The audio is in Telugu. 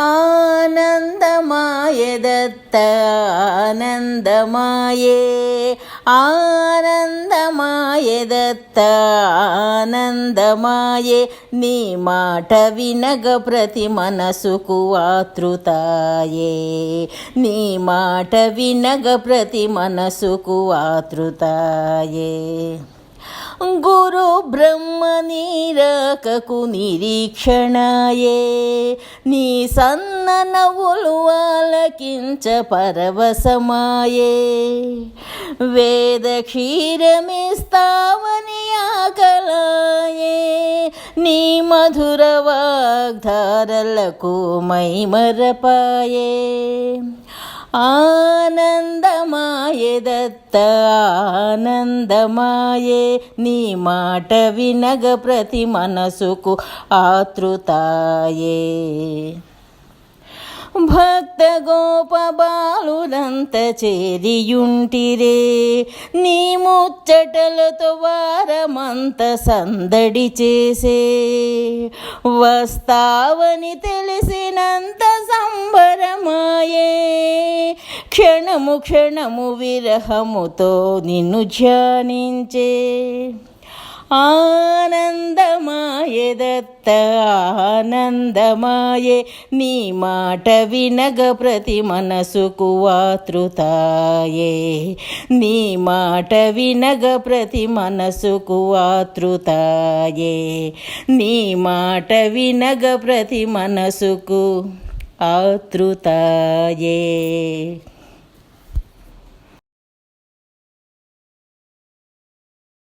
ఆనందమాయ దత్త ఆనందమాయే. ఆనందమాయ దత్త ఆనందమాయే. నీ మాట వినగ ప్రతి మనసుకు ఆతృతాయే. నీ మాట వినగ ప్రతి మనసుకు ఆతృతాయే. గురు బ్రహ్మ నీరకకు నిరీక్షణయే నీ సన్న నవ్వులు ఆలకించ పరవశమాయే. వేద క్షీరమిస్తావని ఆకలాయే. నీ మధుర వాగ్ధారలకు మైమరపాయే. ఆనందమ దత్త ఆనందమాయే నీ మాట వినగ ప్రతి మనసుకు ఆతృతాయే. భక్త గోప బాలురంత చేరియుంటిరే నీ ముచ్చటలతో వారమంత సందడి చేసే. వస్తావని తెలిసినంత సంబరమాయే క్షణము క్షణము విరహముతో నిన్ను ధ్యానించే ఆనందమాయే దత్త ఆనందమాయే నీ మాట వినగ ప్రతి మనసుకు ఆతృతాయే. నీ మాట వినగ ప్రతి మనసుకు ఆతృతాయే. నీ మాట వినగ ప్రతి మనసుకు ఆతృతాయే.